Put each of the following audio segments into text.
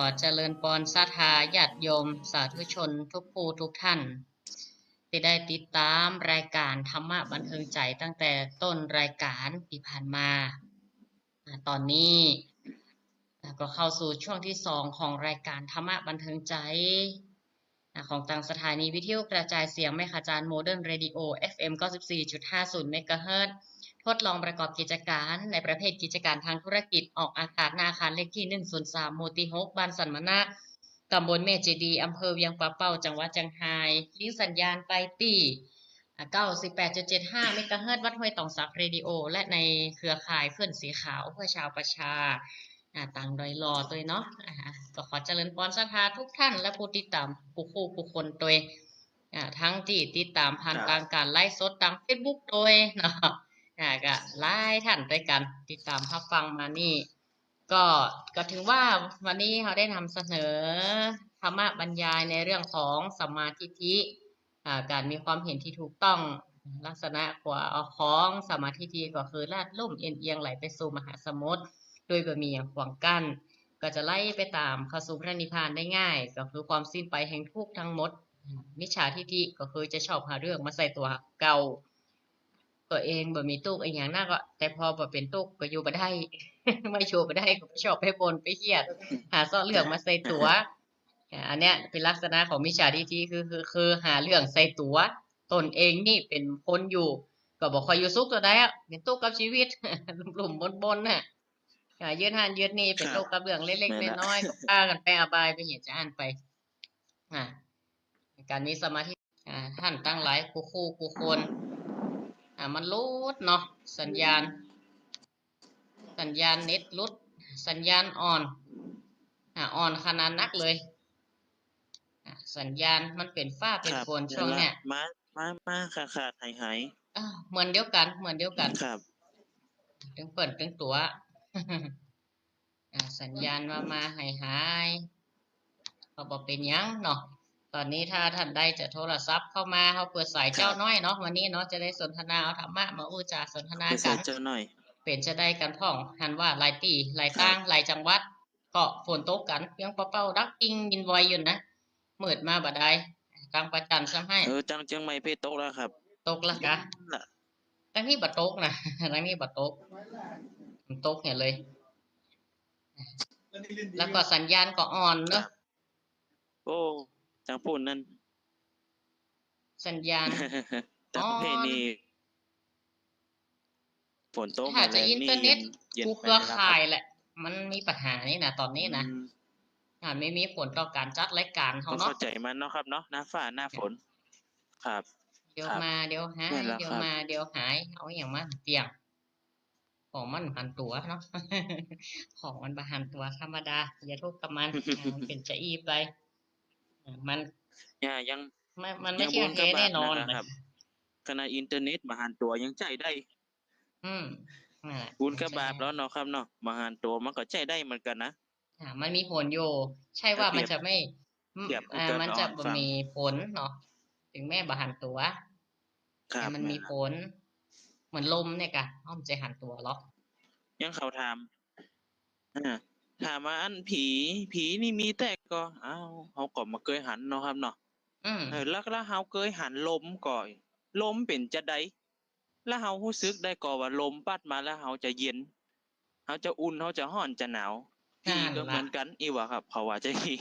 อเจริญปอนสาธาญาติโยม สาธุชนทุกผู้ทุกท่าน ที่ได้ติดตามรายการธรรมะบันเทิงใจตั้งแต่ต้นรายการที่ผ่านมา ตอนนี้ก็เข้าสู่ช่วงที่สองของรายการธรรมะบันเทิงใจ ของทางสถานีวิทยุกระจายเสียงแม่ขจารย์โมเดิร์นเรดิโอ FM 94.50เมกะเฮิรตซ์ ทดลองประกอบกิจการในประเภทกิจการทางธุรกิจออกอากาศหนาอาคารเลขที่ 103หมู่ที่6บ้านสันมนะตำบลเมเจดีอำเภอเวียงปะเป้า จังหวัดจังไห้ลิงสัญญาณไปที่อ่า98.75เมกะเฮิรตวัดห้วยตองสักเรดิโอ และในเครือข่ายเพื่อนสีขาวเพื่อชาวประชาต่างดอยรอตัวเนาะก็ขอเจริญพรศรัทธาทุกท่านและผู้ติดตามผู้คู่ผู้คนตัวทั้งที่ติดตามผ่านทางการไลฟ์สดทาง Facebook ตัวเนาะ อ่าก็หลายท่านด้วยกันติดตามรับฟังมานี่ ก็ก็ถึงว่าวันนี้เราได้นำเสนอธรรมะบรรยายในเรื่องของสมาทิฏฐิอ่การมีความเห็นที่ถูกต้องลักษณะกว่าของสมาทิฏฐิก็คือลาดลุ่มเอียงเอียงไหลไปสู่มหาสมุทรโดยบ่มีอย่างขวางกั้น ก็จะไล่ไปตามเข้าสู่พระนิพพานได้ง่าย ก็คือความสิ้นไปแห่งทุกข์ทั้งหมดมิจฉาทิฏฐิก็คือจะชอบหาเรื่องมาใส่ตัวเก่า ตัวเองบ่มีตุกอีหยังน่าก็ แต่พอบ่เป็นตุกก็อยู่บ่ได้ไม่โชว์บ่ได้ก็ไปชอบไปบนไปเครียด หาซ่อเรื่องมาใส่ตัวอ่าอันเนี้ยเป็นลักษณะของมิจฉาทิฏฐิคือคือคือหาเรื่องใส่ตัว ตนเองนี่เป็นคนอยู่ก็บ่ค่อยอยู่สุขตัวใดอะเป็นตุกกับชีวิตหลุมๆบนๆน่ะอ่ายืดหันยืดนี่เป็นครับตุกกับเรื่องเล็กแม่นๆละน้อยๆก็พากันไปอบายไปเหตุจะอ่านไปอ่าการมีสมาธิอ่าท่านตั้งหลายคู่คู่คู่คน อ่ามันลุดเนาะสัญญาณ สัญญาณเน็ตลุดสัญญาณอ่อนอ่าอ่อนขนาดนักเลยอ่าสัญญาณมันเป็นฟ้าเป็นครับฝนช่วงเนี้ยมามามาขาดขาดหายหายอ้าวเหมือนเดียวกันเหมือนเดียวกันครับถึงเปิดถึงตัวอ่าสัญญาณว่ามาหายหายเขาบอกเป็นหยังเนาะ ตอนนี้ถ้าท่านใดจะโทรศัพท์เข้ามาเขาเปิดสายเจ้าน้อยเนาะวันนี้เนาะจะได้สนทนาเอาธรรมะมาอู้จาสนทนาไปกัใส่นเจ้าหน่อย เป็นจะได้กันพ่องหันว่าหลายตีหลายตั้งหลายจังหวัดก็ฝนตกกันเพียงเป้าๆดักกิ้งยินวอยอยู่นะมืดมาบ่ได้ทางประจันซ้ำให้เออจังเจียงใหม่เพชรตกแล้วครับ ตกละกะน่ะทั้งนี้บ่ตกนะทั้งนี้บ่ตกมันตกเห็นเลย แล้วก็สัญญาณก็อ่อนเนอะโอ้ จังปุ่นนั่นสัญญาณจังเพศนี่ฝนตกถ้าจะแรงอินเทอร์เน็ตย็นกูไปเครือแล้วข่ายแหละ มันมีปัญหานี่นะตอนนี้นะอืมอ่าไม่มีผลต่อการจัดรายการก็เขาเนาะเข้าใจมันเนาะครับเนาะหน้าฟ้าหน้าฝน ครับ เดี๋ยวครับมาเดี๋ยวหายแม่นแล้วเดี๋ยวครับมาเดี๋ยวหาย เอาอย่างมาเตียง ของมันหันตัวเนาะของมันบาหันตัวธรรมดา อย่าทุกข์กับมันอ่ามันเป็นจะอีไปอ่า มันเนี่ยยังไม่มันไม่ยังเที่ยงบนกแท้ระบะแน่นอนนะครับ ขณะอินเทอร์เน็ตมาหันตัวยังใจได้ อืมนั่นแหละบุญกับบาปแล้วเนาะครับเนาะมาหันตัวมันก็ใจได้เหมือนกันนะอ่า มันมีผลอยู่ใช่ว่าถ้าเทีมันยบจะไม่เทียบอ่ากับมันจะอ่อนบ่ฟังมีผลเนาะถึงแม่บาหันตัวครัแต่บมันมีผล เหมือนลมเนี่ยกะอ้อมนจะหันตัวหรอกยังเขาถามอ่าถามว่าอันผี ผีนี่มีแต่ ก็อ้าวเขาก็มาเคยหันเนาะครับเนาะอืมเออแล้วแล้วเขาเคยหันลมก่อยลมเป็นจะไดแล้วเขารู้สึกได้ก่อว่าลมปัดมาแล้วเขาจะเย็นเขาจะอุ่นเขาจะร้อนจะหนาวผีก็เหมือนกันอีวะครับเขาว่าจะอี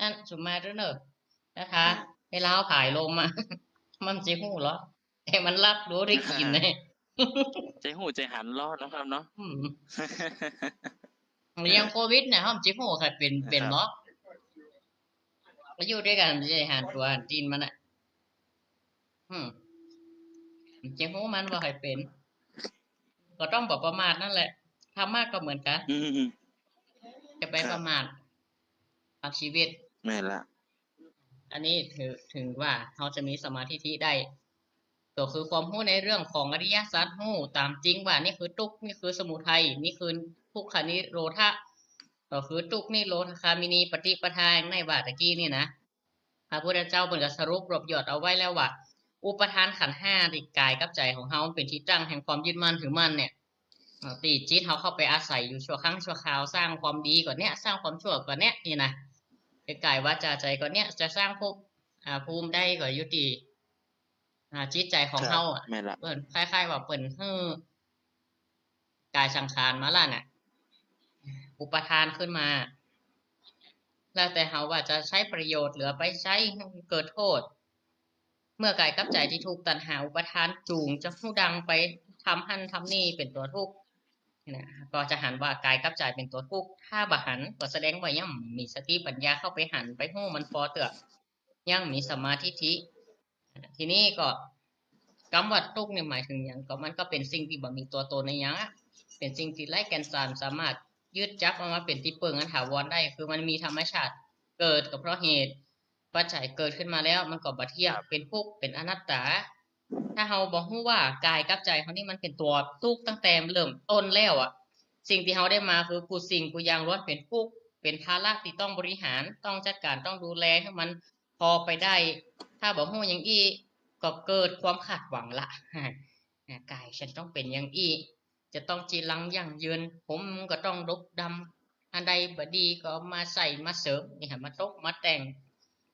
อันสุมาด้วยเนอะนะคะ เวลาเอาผายลมอะมันจะหูเหรอแต่มันรับรู้ได้กลินเลยใจหูใจหันล้อเนาะครับเนาะ อืมอยังโควิดเนี่ยห้องจิหูใครเป็นเป็นเนาะมาอยู่ด้วยกันจะหันตัวหันจีนมันอะอืมจิหูมันว่าใครเป็น ก็ต้องบอกประมาทนั่นแหละทำมากก็เหมือนกันอืมจะไปครับประมาทกับชีวิตแม่นละอันนี้ถือถึงว่าเขาจะมีสมาธิที่ได้ก็คือความรู้ในเรื่องของอริยสัจรู้ตามจริงว่านี่คือทุกข์นี่คือสมุทัยนี่คือ ทุกขานิโรธะก็คือทุกข์นี่โรธคามินีปฏิปทาในบาตะกี้นี่นะพระพุทธเจ้าเป็นก็สรุปรวบยอดเอาไว้แล้วว่าอุปทานขันธ์ห้าที่กายกับใจของเฮาเป็นที่ตั้งแห่งความยึดมั่นถือมั่นเนี่ยเอ่อตีจิตเขาเข้าไปอาศัยอยู่ชั่วครั้งชั่วคราวสร้างความดีกว่าเนี้ยสร้างความชั่วกว่าเนี้ยนี่นะกายว่าจาใจกว่าเนี้ยจะสร้างภพอ่าภูมิได้กว่ายุติอ่าจิตใจของครับเฮาอะแม่นละเปิ่นคล้ายๆว่าเปิ่นเฮ้อกายสังขารมาล่ะน่ะ อุปทานขึ้นมา แล้วแต่เฮาว่าจะใช้ประโยชน์หรือไปใช้เกิดโทษ เมื่อกายกับใจที่ถูกตัณหาอุปทานจูงจะผู้ดังไปทำหันทำนี่เป็นตัวทุกข์นะก็จะหันว่ากายกับใจเป็นตัวทุกข์ถ้าบหันก็แสดงว่ายังมีสติปัญญาเข้าไปหันไปหู้มันฟอเตือกยังมีสมาธิทิทีนี้ก็กำวัดทุกข์เนี่ยหมายถึงอย่างก็มันก็เป็นสิ่งที่บ่มีตัวตนในยังเป็นสิ่งที่ไร้แกนสารสามารถ ยึดจับเอามาเป็นที่เปิงอันถาวรได้ คือมันมีธรรมชาติเกิดก็เพราะเหตุ ปัจจัยเกิดขึ้นมาแล้ว มันก็บ่เที่ยงเป็นทุกข์เป็นอนัตตา ถ้าเราบอกฮู้ว่ากายกับใจเขานี่มันเป็นตัวทุกข์ตั้งแต่เริ่มต้นแล้วอะ สิ่งที่เราได้มาคือกูสิ่งกูยางล้วนเป็นทุกข์เป็นภาระที่ต้องบริหารต้องจัดการต้องดูแลให้มันพอไปได้ ถ้าบอกฮู้อย่างอีก็เกิดความขาดหวังละกายฉันต้องเป็นอย่างอี จะต้องจีรังอย่างยืน ผมก็ต้องดกดำอันใดบดีก็มาใส่มาเสริมนี่ฮะมาตกมาแต่ง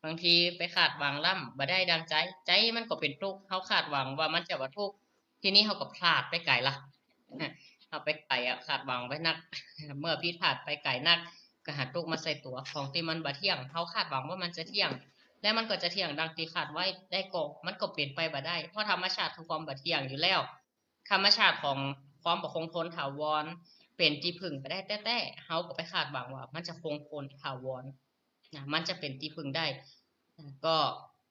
บางทีไปคาดหวังล่ำบ่ได้ดังใจ ใจมันก็เป็นทุกข์เขาคาดหวังว่ามันจะว่าทุกข์ทีนี้เขาก็พลาดไปไกลละเอาไปไกลอะคาดหวังไว้นัก เมื่อพิดพลาดไปไกลนักก็หาทุกมาใส่ตัวของที่มันบ่เที่ยงเขาคาดหวังว่ามันจะเที่ยง และมันก็จะเที่ยงดังที่คาดไว้ได้ก็มันก็เปลี่ยนไปบ่ได้ เพราะธรรมชาติคือความบ่เที่ยงอยู่แล้ว ธรรมชาติของ ความบ่คงทนถาวรเป็นที่พึ่งไปได้แต่แต่เฮาก็ไปคาดหวังว่า มันจะคงทนถาวรนะมันจะเป็นที่พึ่งได้ก็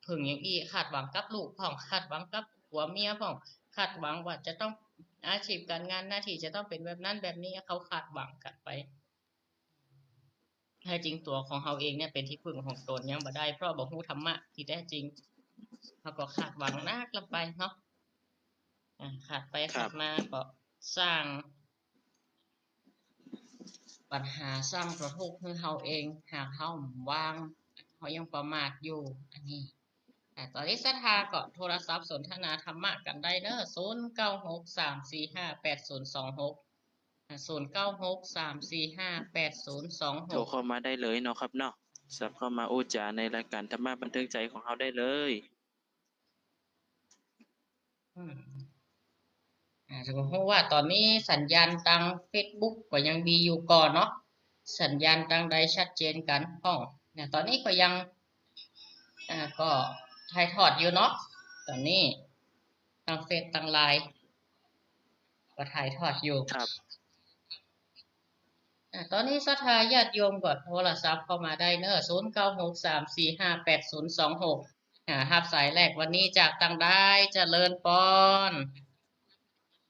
พึ่งอย่างอี้คาดหวังกับลูกพ่องคาดหวังกับผัวเมียพ่องคาดหวังว่าจะต้องอาชีพการงานหน้าที่จะต้องเป็นแบบนั้นแบบนี้เขาคาดหวังกันไปแท้จริงตัวของเขาเองเนี่ยเป็นที่พึ่งของตนยังบ่ได้เพราะบ่ฮู้ธรรมะที่แท้จริงเขาก็คาดหวังนักลงไปเนาะขาดไปขาดมาก็ สร้างปัญหาสร้างประทุกข์ให้เขาเอง หากเขาวางเขายังประมาทอยู่อันนี้แต่ตอนนี้ศรัทธาก็โทรศัพท์สนทนาธรรมะกันได้เนอะศูนย์เก้าหกสามสี่ห้าแปดศูนย์สองหกศูนย์เก้าหกสามสี่ห้าแปดศูนย์สองหโทรกเข้ามาได้เลยเนาะครับเนาะสับเข้ามาโอ้จาในรายการธรรมะบันเทิงใจของเราได้เลย อืม อ่าจะบอกว่าตอนนี้สัญญาณทาง Facebook ก็ยังดีอยู่ก่อนเนาะสัญญาณทางใดชัดเจนกันพ้องเนี่ยตอนนี้ก็ยังอ่าก็ถ่ายทอดอยู่เนาะตอนนี้ทางเฟซทางไลน์ก็ถ่ายทอดอยู่ครับอ่าตอนนี้ศรัทธาญาติโยมก็โทรศัพท์เข้ามาได้เนอะศูนย์เก้าหกสามสี่ห้าแปดศูนย์สองหกอ่าฮับสายแรกวันนี้จากตังได้เจริญปอน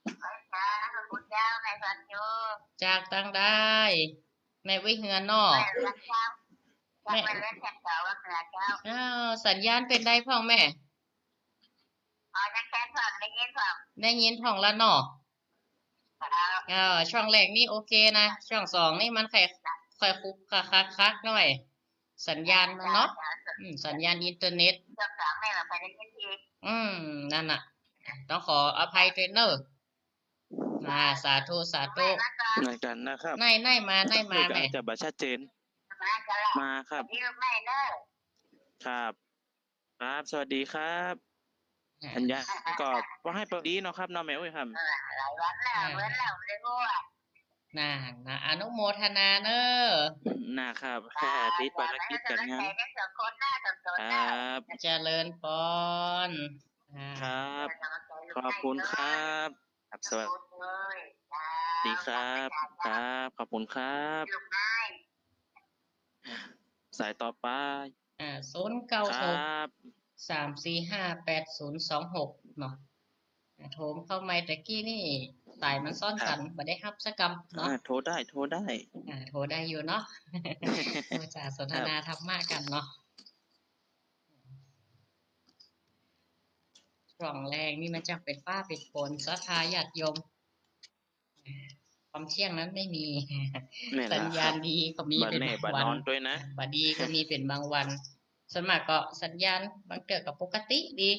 จ้าพระพุทธเจ้าในสัตว์โยจากตังได้แม่วิเฮือนนอแม่กรักเจ้าจะไปเล่นแข่งเจ้าว่าเหนือเจ้าอ้าวสัญญาณเป็นได้พ่องแม่อ๋อนักแข่งความได้ยินความได้ยินพ่องละเนอเจ้าอ่าช่องแรกนี่โอเคนะช่องสองนี่มันค่อยค่อยคุกคักคักคักหน่อยสัญญาณมันเนาะอืมสัญญาณอินเทอร์เน็ตเจ้าสามแม่เราไปได้ยินทีอืมนั่นน่ะ ต้องขออภัยเทรนเนอร์ มาสาธุสาธุแม่รักเจ้ารายการนะครับในในมาในมารายกาแม่รจะบัชัดเจน มาจะละมาครับยืมแม่เนอะครับ ครับ สวัสดีครับอัญญาก็ว่าให้ปดีเนาะครับเน้องแมวครับเออหลายวันแล้วเว้นแล้วเลยกูอะน่านะอนุโมทนาเนอะนะครับติดภารกิจการงานได้สองคนหน้าสองคนคหรน้าับเจริญปอนอ่าครับ ขอบคุณครับ ครับ สวัสดีครับ ครับ ขอบคุณครับลูกนายสายต่อไปอ่าศูนย์เก้าคหรกับสามสี่ห้าแปดศูนย์สองหกเนาะอ่าโทรเข้ามาตะกี้นี่สายมันซ่อนกันบ่ได้ฮับสักกรรมเนาะอ่าโทรได้ โทรได้ อ่า โทรได้อยู่เนาะโทรจะสนทนาธรรมะกันเนาะ ช่องแรงนี่มันจะเป็นฟ้าเป็นฝนสะทาญาติโยม ความเที่ยงนั้นไม่มีแม่นสัญละคญารัณบดีก็มีบัดเป็นแน่บัดบางนวัอนนด้วยนะบดดีก็มีเป็นบางวันส่วนมากก็สัญญาณบางเกิดกับปกติดี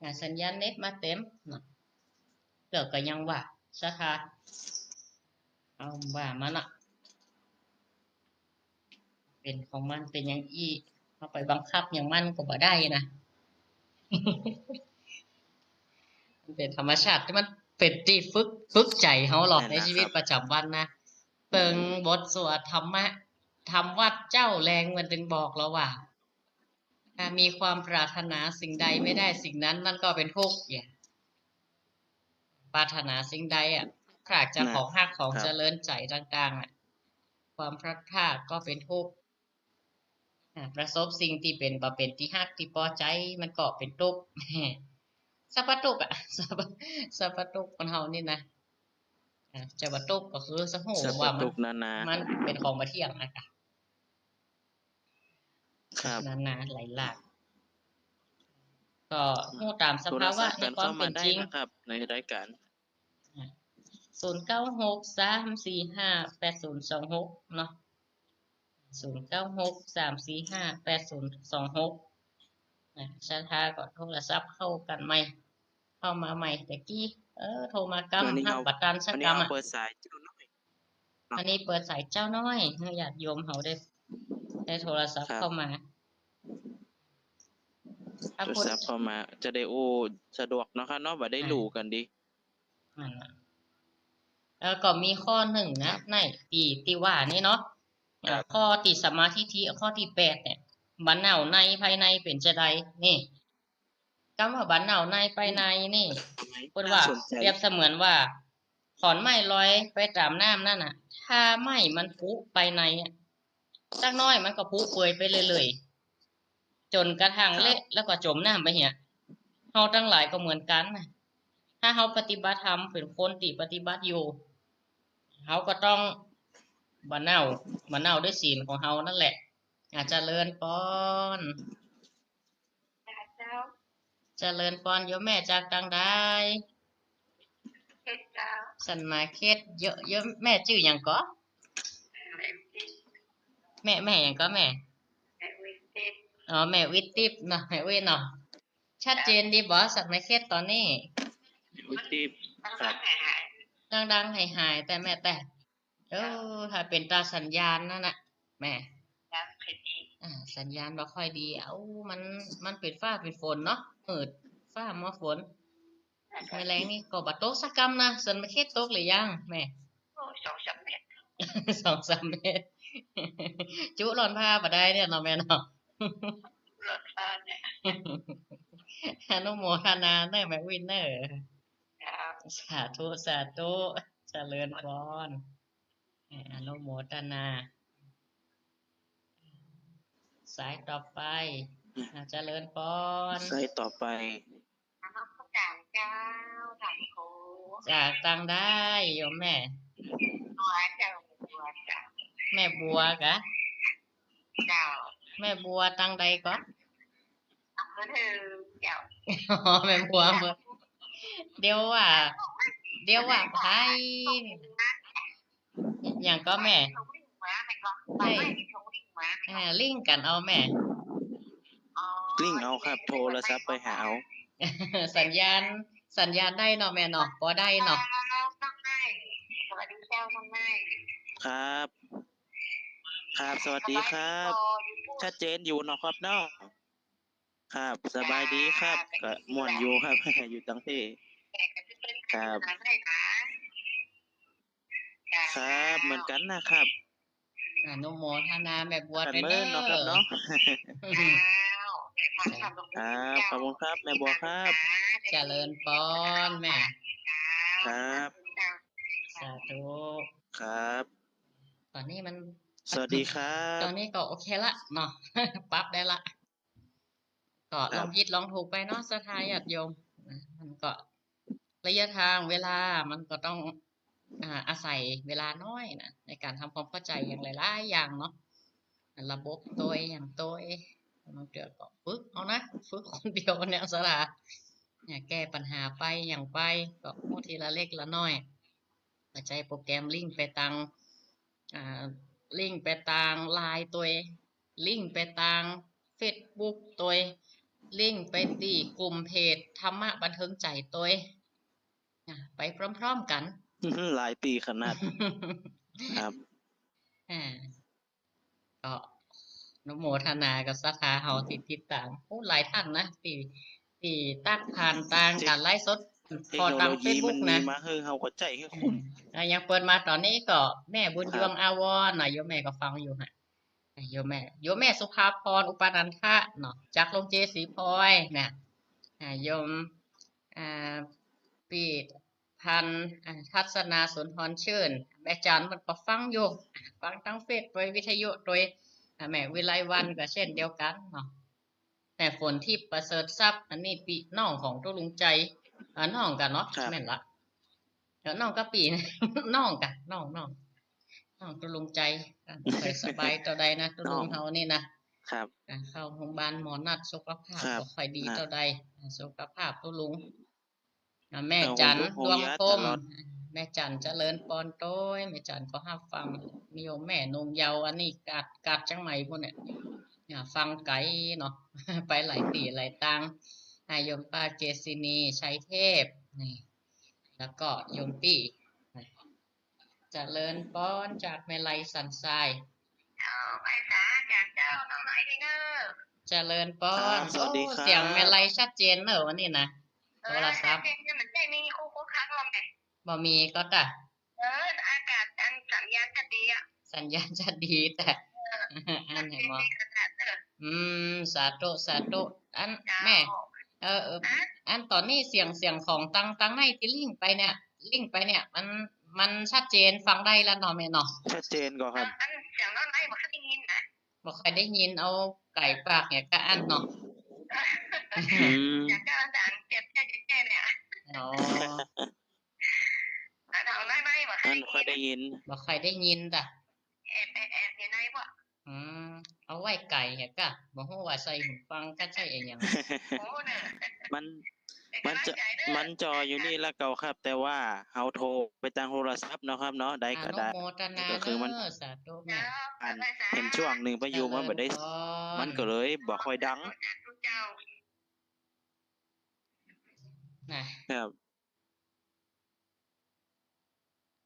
อ่าสัญญาณเน็ตมาเต็มเนาะเกิดก็ยังว่าสะทาเอาว่ามันอะเป็นของมันเป็นอย่างอีเอาไปบังคับอย่างมันก็บ่ได้นะ มันเป็นธรรมชาติที่มันเป็นที่ฝึกฝึกใจเขาหรอกนั่นในน่ะชีวิตครับประจำวันนะเปิงบทสวดธรรมะทำวัดเจ้าแรงมันถึงบอกแล้วว่าถ้ามีความปรารถนาสิ่งใดไม่ได้สิ่งนั้นนั่นก็เป็นทุกข์อย่าปรารถนาสิ่งใดอะขากจะนะของหักของครับเจริญใจต่างๆอะความพลัดพรากก็เป็นทุกข์อ่าประสบสิ่งที่เป็นบ่เป็นที่ฮักที่พอใจมันก็เป็นทุกข์ สัพพะทุกข์อะสัพพะสัพพะทุกข์คนเฮานี่นะอ่าจะว่าทุกข์ก็คือสมโหสัพว่าพะมัทุนกนานามันเป็นของมาเที่ยงอะค่ะครับนานาหลายหลากก็พูดตามสโทรภาวะศัพท์ในกันความเข้าเป็มานได้จริงนะครับ ในรายการศูนย์เก้าหกสามสี่ห้าแปดศูนย์สองหกเนาะศูนย์เก้าหกสามสี่ห้าแปดศูนย์สองหกนะชาทาก็โทรศัพท์เข้ากันใหม่ เข้ามาใหม่แต่กี้ เออ โทรมากำวันนี้หักเอาบัตรการสักวันนี้กรรมเอาอะเปิดสายจุดน้อยอันนี้เปิดสายเจ้าน้อยให้ญาติโยมเขาได้ได้โทรศัพท์ครับเข้ามาถ้าโทรพูดศัพท์เข้ามา จะได้โอ้สะดวกเนาะครับเนาะบ่ได้อ่ารู้กันดีนั่นน่ะแล้วก็มีข้อหนึ่งนะครับในตีตีว่านี่เนาะครับข้อติสมาธิทีข้อที่แปดเนี่ยบันเหนาในภายในเป็นจะใดนี่ คำว่าบันเหนาในภายในนี่พูดว่าสนใจเปรียบเสมือนว่า ขอนไม้ลอยไปตามน้ำนั่นน่ะ ถ้าไม้มันพุไปในอะสักหน้อยมันก็พุเปื่อยไปเรื่อยๆจนกระทั่งเละแล้วก็จมน้ำไปเหี่ยเฮาทั้งหลายก็เหมือนกันนะถ้าเฮาปฏิบัติธรรมเป็นคนที่ปฏิบัติอยู่เฮาก็ต้องบันเน่าบันเน่าด้วยศีลของเฮานั่นแหละอาจจะเจริญปอนเจ้า เจริญปอนโยมแม่จากตังได้เฮ็ดเจ้าสันมาเค็ดเยอะเยอะแม่ชื่ออย่างก็แม่ติดแม่แม่อย่างก็แม่แม่วิติดอ๋อแม่วิทย์ติบเนาะแม่เว้ยเนาะชัดเจนดีบอสัตว์มาเค็ดตอนนี้วิธีมันครัก็บหายหายดังๆหายหายๆแต่แม่แต่เออถ้าเป็นตาสัญญาณนั่นน่ะแม่แล้วคดีอ่า สัญญาณบ่ค่อยดี เอ้ามันมันเป็นฟ้าเป็นฝนเนาะเปิดฟ้ามาฝนแมลงนี่ก็บัดโตกสักกรรมนะสันมาเค็ดตกหรือยังแม่โอ้ยสองสามเมตรสองสามเมตร จุหลอนผ้าบ่ได้เนี่ยเนาะแม่เนาะรถฟ้าเนี่ยอนุโมทนาเนอร์แม่วินเนอร์เจ้าสาธุสาธุเจริญพรอนุโมทนา สายต่อไปอ่าเจริญพรใส่ต่อไปน้ำพระจางเจ้าถ่ายโคจากตังได้โยมแม่ตัวเจ้าตัวเจ้าแม่บัวกะเจ้าแม่บัวตังใดก็อำเภอเธอเจ้าอ๋อแม่บัวเบอร์เดี๋ยวว่า เดี๋ยวว่าไผอย่างก็แม่ชงลิ่งม้าไหม ก็ไม่ชงลิ่งม้าอ่าลิงก์กันเอาแม่ลิงก์เอาครับ โทรศัพท์ไปหาเอาสัญญาณสัญญาณได้เนาะแม่เนาะพอได้เนาะต้องให้สวัสดีเจ้าต้องให้ครับ ครับสวัสดีครับ ชัดเจนอยู่เนาะครับเนาะครับ สบายดีครับก็ม่วนอยู่ครับอยู่ตังที่ครับ ครับเหมือนกันนะครับ อนุโมทนาแม่บัวกันด้วยเมื่เด้อเนาะครับอเนาะครับขอบคุณครับแม่บัวครับเจริญพรแม่ครับสาธุครับตอนนี้มัน สวัสดีครัตบอนนี้ก็โอเคละเนาะปรับได้ละก็คลรัอบงยิดลองถูกไปเนาะสทายญาติโยมนะมันก็ระยะทางเวลามันก็ต้อง อ่าอาศัยเวลาน้อยนะในการทำความเข้าใจอย่างหลายๆอย่างเนาะระบบตัวเองอย่างตัวเองมันเกิดก็ฝึกเอานะฝึกคนเดียวเนี่ยสระอย่าแก้ปัญหาไปอย่างไปก็พูดทีละเล็กละน้อยปัจจัยโปรแกรมลิงก์ไปตังอ่าลิงก์ไปตางไลน์ตัวเองลิงก์ไปตางเฟซบุ๊กตัวเองลิงก์ไปตีกลุ่มเพจธรรมะบันเทิงใจตัวเองอะไปพร้อมๆกัน หลายปีขนาดครับอ่าก็อนโมทนากับศรัทธาเฮาที่ติดตามโอ้หลายท่านนะที่ที่ตักผ่านต่างการไลฟ์สดเทคพอโนทางโลยี Facebook มันมีนะมาให้เฮาก็ใจให้คุ้มอ่ายังเปิดมาตอนนี้ก็แม่บุญครับยวงอาวรณ์น่ะโยมแม่ก็ฟังอยู่ฮะอ่าโยมแม่โยมแม่สุภาพรอุปนันทะเนาะจากโรงเจสีพลอยเนี่ยอ่าโยมอ่าปี พันธ์อ่าทัศนาสุนทรชื่นแม่จันมันก็ฟังอยู่ฟังทั้งเฟซโดยวิทยุโดยอ่าแม่วิไลวันก็เช่นเดียวกันเนาะแต่ฝนที่ประเสริฐทรัพย์อันนี้ปีน้องของตุลุงใจอ่าน้องกันเนาะครับแม่นละเดี๋ยวน้องก็ปีนะน้องกะน้องน้องน้องตุลุงใจอะบ่ค่อยสบายตัวใดนะตุลุงเฮานี่นะครับอะเข้าโรงพยาบาลหมอนัดสุขภาพครับบ่ค่อยดีนะเท่าใดอะสุขภาพตุลุงอะ แม่เอาจันโอ้ดวงยาคมตลอดแม่จันเจริญปอนโต้ยแม่จันก็ห้าฟังมีโยมแม่นงเยาว์อันนี้กาดกาดจังไหมพวกเนี่ยอะฟังไกลเนาะไปหลายตีหลายตังอะโยมป้าเจสินีชัยเทพนี่แล้วก็โยมปี้เจริญป้อนจากแม่ไลสันทรายเอาไปสาจากเจ้าน้องน้อยดีเนอเจริญป้อนครับสวัสดีโอ้ครับเสียงแม่ไลชัดเจนเนอะวันนี้นะเอ โทอรศัพท์เด็กๆมันได้มีคู่คู่ค้างเราไหมบ่มีก็แต่เอออากาศอันสัญญาณจะดีอะสัญญาณจะดีแต่อันไหนดีบ่ขนาดเอออืมสาธุสาธุอันเจ้าแม่เออเออฮะอันตอนนี้เสียงเสียงของตังตังในที่ลิงก์ไปเนี่ย ลิงก์ไปเนี่ย มันมันชัดเจนฟังได้แล้วเนาะแม่เนาะชัดเจนก็ครับอันเสียงน้องน้อยบอกเขาได้ยินนะบ่ค่อยได้ยินเอาไก่ปากเนี่ยก็อันเนาะอืมจากเจ้าสั่งเจ็บแค่เจ็บแค่เนี่ย อ๋ออันน้องน้อยไม่บอกเขานั่นได้ค่อยยิได้นยิน บ่ค่อยได้ยินจ้ะแอบแอบแอบอยู่ในวะอืมเอาไว้ไก่เหรอกะบ่ฮู้ว่าใส่หูฟังก็ใช่เองหยังโอ้เนี่ยมัน เป็นมันกำลังจะใจเด้อมันจออยู่นี่ละเก่าครับ แต่ว่าเฮาโทรไปทางโทรศัพท์เนาะครับเนาะได้อก็นุได้ โมทนาก็คือมัน เด้อสาธุแม่เจ้าอันไปสาเห็นช่วงหนึ่งไปอยู่มันบ่ได้เจริญพรมันก็เลยบ่ค่อยดังจากทุกเจ้า นะครับ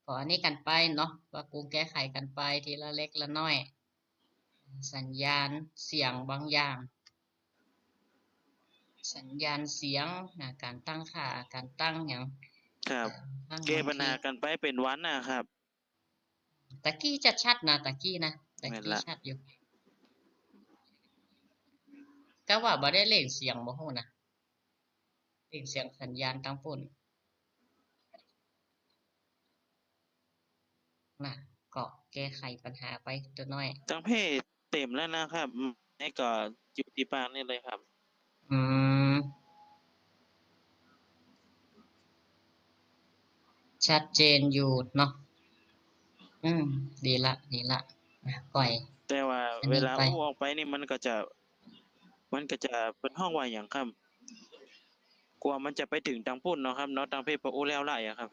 ขออันนี้กันไปเนาะปรับปรุงแก้ไขกันไปทีละเล็กละน้อย สัญญาณเสียงบางอย่าง สัญญาณเสียงนะการตั้งค่าการตั้งหยังครับตั้งแก้ปัญหาบงทีกันไปเป็นวันนะครับตะกี้จะชัดนะตะกี้นะตะแม่นกี้ละชัดอยู่ก็ว่าบ่ได้เล่นเสียงบ่ฮู้นะ เล่นเสียงสัญญาณตั้งปุ่นน่ะก็แก้ไขปัญหาไปตัวน้อยทั้งเพศเต็มแล้วนะครับอืมนี่ก็อยู่ที่ปากนี่เลยครับ อืม ชัดเจนอยู่เนาะอืม ดีละ ดีละอะปล่อย แต่ว่าอันนี้เวลาไปอู้ออกไปนี่มันก็จะ มันก็จะเป็นห้องว่าอย่างครับ กลัวมันจะไปถึงทางพุ่นเนาะครับเนาะทางเพศปะอู้แล้วไล่อะครับ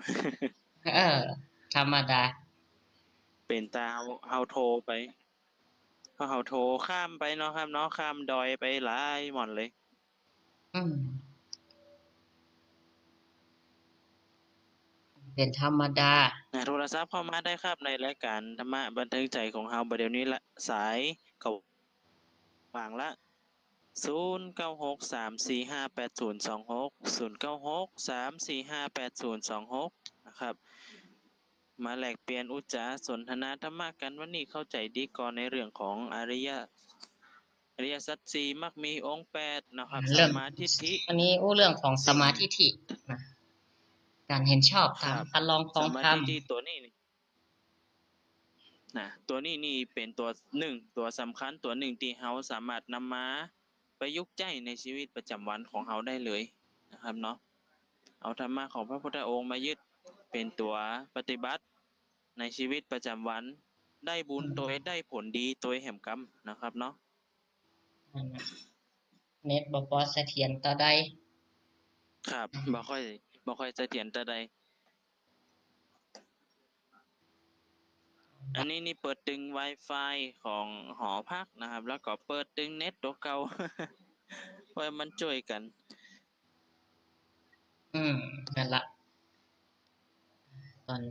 เออ ธรรมดา เป็นตาเฮาเฮาโทรไปเพราะเฮาโทรข้ามไปเนาะครับเนาะข้ามดอยไปหลายหม่อนเลย อืมเป็นธรรมดา นะโทรศัพท์เข้ามาได้ครับในรายการธรรมะบันเทิงใจของเฮาบัดเดี๋ยวนี้ละสายเขาวางละ ศูนย์เก้าหกสามสี่ห้าแปดศูนย์สองหกศูนย์เก้าหกสามสี่ห้าแปดศูนย์สองหกนะครับ มาแลกเปลี่ยนอุจจาสนทนาธรรมะกันวันนี้เข้าใจดีก่อนในเรื่องของอริยอริยสัจสี่มักมีองค์แปดนะครับเรื่สอง มาธิิอันนี้อู้เรื่องของสมาธิฐินะการเห็นชอบตามครับคันลองครสองมาธรรมธิที่ตัวนี้นี่นะตัวนี้นี่เป็นตัวหนึ่งตัวสำคัญตัวหนึ่งที่เฮาสามารถนำมา ประยุกต์ใช้ในชีวิตประจำวันของเฮาได้เลยนะครับเนาะเอาธรรมะของพระพุทธองค์มายึดเป็นตัวปฏิบัติในชีวิตประจำวัน ได้บุญตัวได้ผลดีตัวแห่มกรรมนะครับเนาะนั่นน่ะเน็ตบ่พอเสถียรต่อใดครับบ่ค่อยบ่ค่อยเสถียรแต่ใด อันนี้นี่เปิดดึง Wi-Fi ของหอพักนะครับ แล้วก็เปิดดึงเน็ตตัวเก่าไว้มันช่วยกัน อืมนั่นละตอน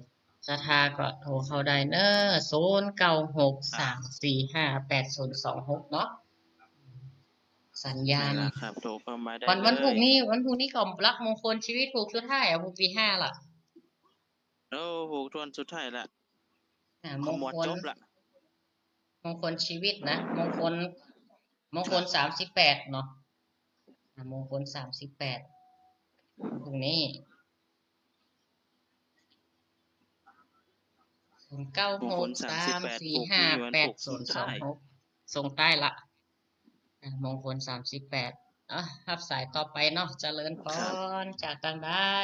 ศรัทธาก็โทรเข้าได้เนอะศูนย์เก้าหกสามสี่ห้าแปดศูนย์สองหกเนาะสัญญานั่ณนล่ะครับโทรเข้ามาได้วันวันเลยพรุ่งนี้วันพรุ่งนี้ก็รักมงคลชีวิตถูกสุดท้ายอะพรุ่งปีห้าล่ะโอ้โหทวนสุดท้ายละอ่าข มงมวดคลจบละมงคลชีวิตนะ มงคล มงคลสามสิบแปดเนาะอ่ามงคลสามสิบแปดพรุ่งนี้ศูนย์เก้ามงหคกลสาม38สี่พรุ่งห้านี้วันแปดศุกร์ศูนย์สองสุดท้ายหกส่งใต้ละอ่ามงคลสามสิบแปดอะรับสายต่อไปเนาะเจริญพรจากทางได้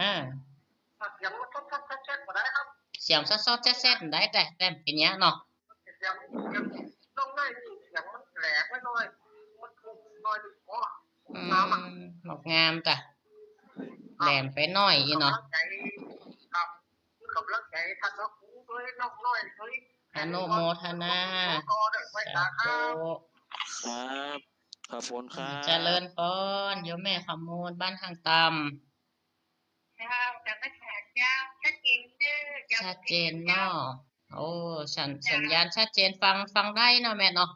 อ่า ยังไม่ต้องต้องเช็คมาได้ครับเสียงซอดๆแซ่ๆได้แต่แต่เป็นเนี้ยเนาะยังยังต้องได้นี่ยังมันแหลกไม่น้อยมันคงน้อยดีกว่าอืมหมอกงามจ้ะแหลมไปหน่อยอีเนาะครับกับรักใจท่านรักคุ้ด้วยนกน้อยด้วยอนุโมทนาสาตาครัธุบครับขอบคุณครับเจริญพรโยมแม่ขมูลบ้านทางตเจ้าจะไม่ ชัดเจนเด้อำชัดเจนเนาะโอ้สัญสัญญาณชัดเจนฟังฟังได้เนาะแม่เนาะ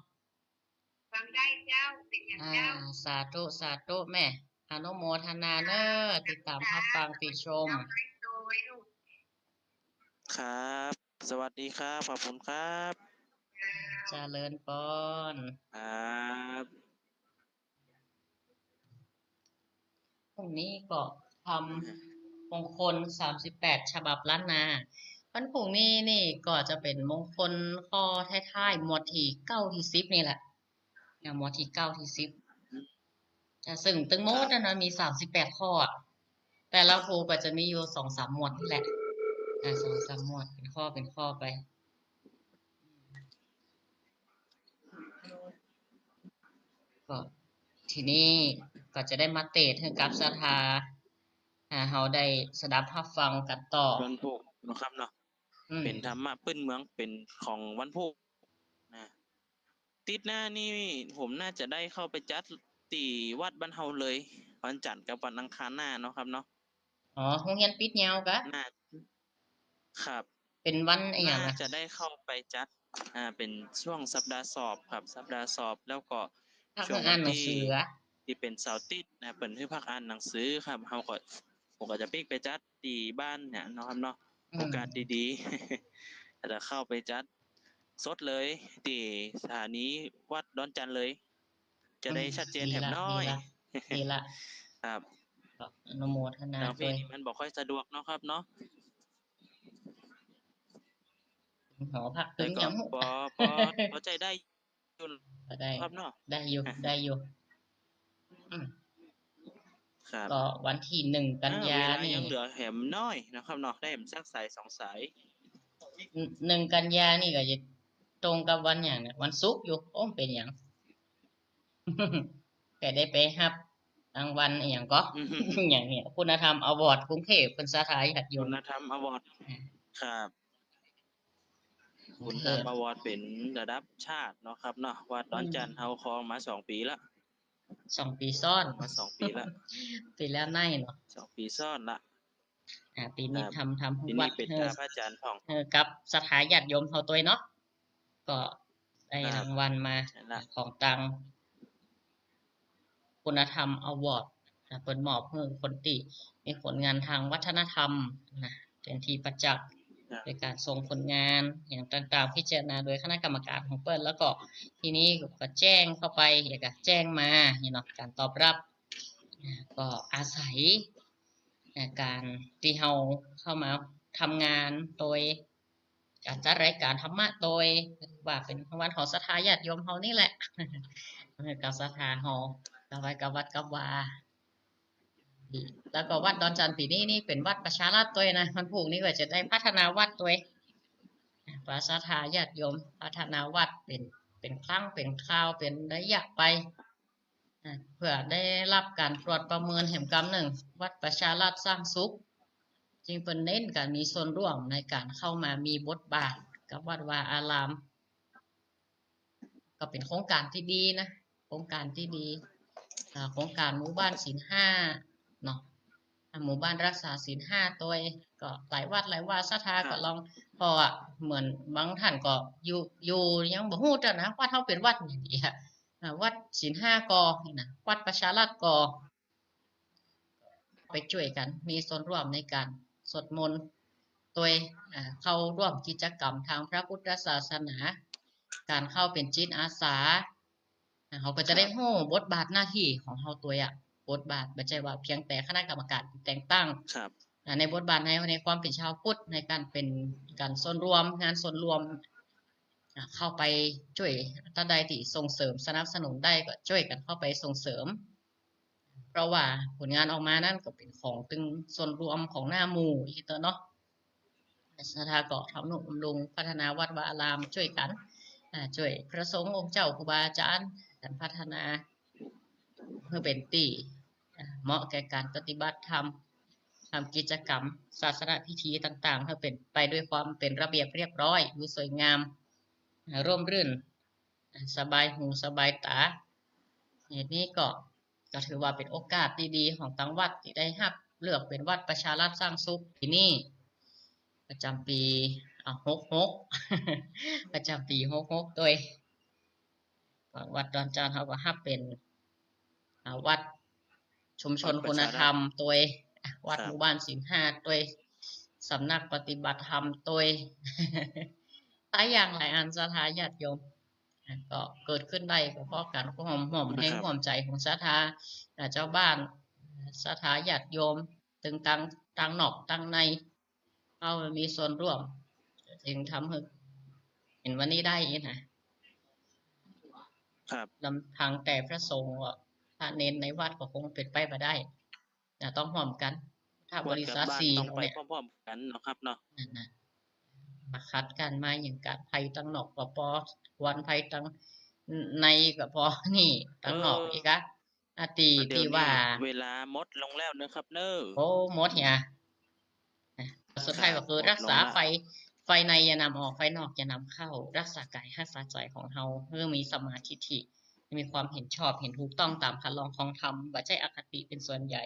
ฟังได้เจ้าเป็นอย่างอ่าเจ้าสาธุสาธุแม่อนุโมทนาเนอติดตามรับฟังติชมโดยลูกครับ สวัสดีครับขอบคุณครับเจริญพรครับพรุ่งนี้ก็ทำ มงคลสามสิบแปดฉบับล้านนาวันพรุ่งนี้นี่ก็จะเป็นมงคลข้อท้ายๆหมวดที่เก้าที่สิบนี่แหละหมวดที่เก้าที่สิบแต่ซึ่งตึงโมดนะมีสามสิบแปดข้อ แต่ละโพก็จะมีอยู่สองสามหมวดนี่แหละสองสามหมวดเป็นข้อเป็นข้อไปก็ทีนี้ก็จะได้มาเตะถึงกับสถา อ่าเฮาได้สดับรับฟังกันต่อวันพุธนะครับเนาะอืมเป็นธรรมะพื้นเมืองเป็นของวันพุธนะติดหน้านี่ผมน่าจะได้เข้าไปจัดตีวัดบ้านเฮาเลยวันจันทร์กับวันอังคารหน้าเนาะครับเนาะอ๋อโรงเรียนปิดยาวกะน่าครับ เป็นวันไอ้หยังน่านะจะได้เข้าไปจัด อ่า เป็นช่วงสัปดาห์สอบครับ สัปดาห์สอบแล้วก็ถ้าช่วเพิ่งงวัอ่านนหนังที่สืออะที่เป็นเสาร์อาติดนะเปิดให้พักอ่านหนังสือครับเฮาก็ ผมก็จะปิ๊กไปจัดที่บ้านเนี่ยเนาะครับเนาะอืโอมกาสดีๆอาจจะเข้าไปจัดสดเลยที่สถานีวัดดอนจันทร์เลย จะได้ชัดเจนแถมน้อยดีละดีละครับก็อนุโมทนาทางด้พี่วยนี่มันบอกค่อยสะดวกเนาะครับเนาะหอพักแต่ถึงก็ยังพอพอพอใจได้อยู่ก็ได้ครับเนาะได้อยู่ได้อยู่อืม ครับก็วันที่หนึ่งกันยาอ่เวลนี่ยังเหลือแหมน้อยนะครับเนาะได้แหมสักสายสองสายหนึ่งกันยานี่ก็จะตรงกับวันอย่างเนี่ยวันศุกร์อยู่โอ้มเป็นอย่างแต่ได้ไปฮับรางวัลอหย่างก็อือฮึอย่างเนี้ยคุณธรรมอวอร์ดกรุงเทพเป็นสาขาหัดยคุนต์ณธรรมอวอร์ดอืมครับคุณธรรมอวอร์ดเป็นระดับชาติเนาะครับเนาะวัดดอนจันทร์เฮาครองมาสองปีละ สองปีซ้อนมาสองปีละปีแล้วในเนาะสองปีซ้อนละอ่าปีนี้ครับทำทำทีวันี้ดเป็นเอตาอพระอาจารย์ผ่องเออกับสถาญาติโยมเขาตัวเนาะก็ได้ครับรางวัลมานั่นละของตังคุณธรรมอวอร์ดนะเปิดมอบเพื่อคนที่มีผลงานทางวัฒนธรรมนะเป็นที่ประจักษ์ครับ โดยการส่งผลงานอย่างต่างๆพิจารณาโดยคณะกรรมการของเปิ้ลแล้วก็ทีนี้ก็แจ้งเข้าไปเอกแจ้งมานี่เนาะการตอบรับ ก็อาศัยการที่เราเข้ามาทำงานโดยการจัดรายการธรรมะโดยว่าเป็นวันขอสถาญาติโยมเฮานี่แหละกับสถานเฮากับไว้กับวัดกับวา แล้วก็วัดดอนจันทร์ปีนี้นี่เป็นวัดประชาราษฎร์ตัวนะมันผูกนี่ก็จะได้พัฒนาวัดตัวเองประสถาญาติโยมพัฒนาวัดเป็นเป็นครั้งเป็นคราวเป็นระยะไปเพื่อได้รับการตรวจประเมินแห่งกรรมหนึ่ง วัดประชาราษฎร์สร้างสุข จึงเป็นเน้นการมีส่วนร่วมในการเข้ามามีบทบาทกับวัดวาอาราม ก็เป็นโครงการที่ดีนะโครงการที่ดีโครงการหมู่บ้านศีลห้า เนาะอ่าหมู่บ้านรักษาศีลห้าตัวเองก็หลายวัดหลายว่าศรัทธาครัก็บลองพออะเหมือนบางท่านก็อยู่อยู่ยังบ่ฮู้จ้ะนะว่าเฮาเป็นวัดอย่างนี้อะอ่าวัดศีลห้ากอนี่นะวัดประชารัฐกอไปช่วยกัน มีส่วนร่วมในการสวดมนต์โดยอ่าเข้าร่วมกิจกรรมทางพระพุทธศาสนา การเข้าเป็นจิตอาสาอ่าเขาก็จะได้รู้บทบาทหน้าที่ของเขาตัวอะ บทบาทไม่ใช่ว่าเพียงแต่คณะกรรมการแต่งตั้งครับอ่าในบทบาทในในความเป็นชาวพุทธในการเป็นการส่วนรวมงานส่วนรวมอ่าเข้าไปช่วยถ้าใดที่ส่งเสริมสนับสนุนได้ก็ช่วยกันเข้าไปส่งเสริม เพราะว่าผลงานออกมานั่นก็เป็นของตึงส่วนรวมของหน้าหมู่อีกตัวเนาะสถาเกาะทำนุบำรุงพัฒนาวัดวาอารามช่วยกันอ่าช่วยพระสงฆ์องค์เจ้าครูบาอาจารย์การพัฒนา เพื่อเป็นตีเหมาะแก่การปฏิบัติธรรมทำกิจกรรม ศาสนพิธีต่างๆเพื่อเป็นไปด้วยความเป็นระเบียบเรียบร้อยดูสวยงาม ร่มรื่น สบายหูสบายตาเหตุนี้ก็ก็ถือว่าเป็นโอกาสดีๆของตังวัดที่ได้รับเลือกเป็นวัดประชารัฐสร้างสุขที่นี่ ประจำปีอ่าหกหกประจำปีหกหกโดยวัดดอนจานเขาก็รับเป็น วัดชุมชนวัดปคุระณชารัฐธรรมตัวเองอะวัดครับหมู่บ้านศีลห้าตัวเองสำนักปฏิบัติธรรมตัวเองหลายอย่างหลายอันสถาญาติโยมอะก็เกิดขึ้นได้ก็เพราะการหอมหอมแห่งความใจของศรัทธาอะเจ้าบ้านศรัทธาญาติโยมถึงตังตังนอกตังในเอามีส่วนร่วมถึงทำให้เห็นวันนี้ได้อีกนะครับลำพังแต่พระสงฆ์ก็ พระเน้นในวัดก็คงเป็นไปบ่ได้จะต้องห่วมกัน ถ้าบวัดริกับษัทบ้านสี่ต้องเขาไปเนี่ยพร้อมๆกันเนาะครับเนาะนั่นนะมาคัดกันมาอย่างกันภัยตั้งนอกก็พอวันภัยตั้งในก็พอนี่ตั้งนอกอีกอะอาตีเดี๋ยวที่นี้ว่า เวลาหมดลงแล้วนะครับ เน้อโอ้หมดเนี่ยนะสุดท้ายก็คือครับรักษาหมดลงละไฟไฟในอย่านำออกไฟนอกอย่านำเข้า รักษากายรักษาใจของเราเพื่อมีสมาธิิ มีความเห็นชอบเห็นถูกต้องตามคันลองของธรรมบ่ใช่อคติเป็นส่วนใหญ่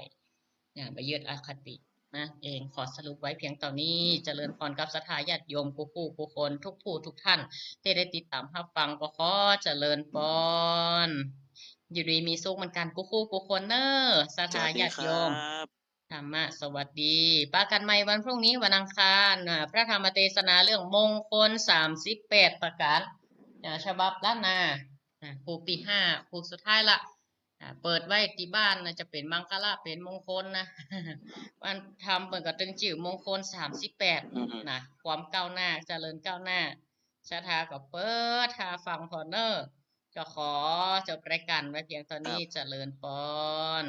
เนี่ยไปยึดอคตินะเองขอสรุปไว้เพียงเท่านี้เจริญพรกับศรัทธาญาติโยมผู้ผู้ผู้คนทุกผู้ทุกท่านที่ได้ติดตามรับฟังก็ขอเจริญพรอยู่ดีมีสุขเหมือนกันกูคู่กูคนเนอศรัทสธาวัสดีญาติคโยรัมบธรรมะสวัสดีป้ากันใหม่วันพรุ่งนี้วันอังคารอ่าพระธรรมเทศนาเรื่องมงคลสามสิบแปดประการอ่าฉบับล้านนา อ่าครูปีห้าครูสุดท้ายละอ่าเปิดไว้ที่บ้านนะจะเป็นมังคละเป็นมงคลนะวันทำเปิดก็ตึงจิ๋วมงคลสามสิบแปดอือฮึนะความก้าวหน้าเจริญก้าวหน้าชาทาก็เปิดทาฟังพอเนอร์ก็ขอจบรายการไว้เพียงเท่านี้เจริญพร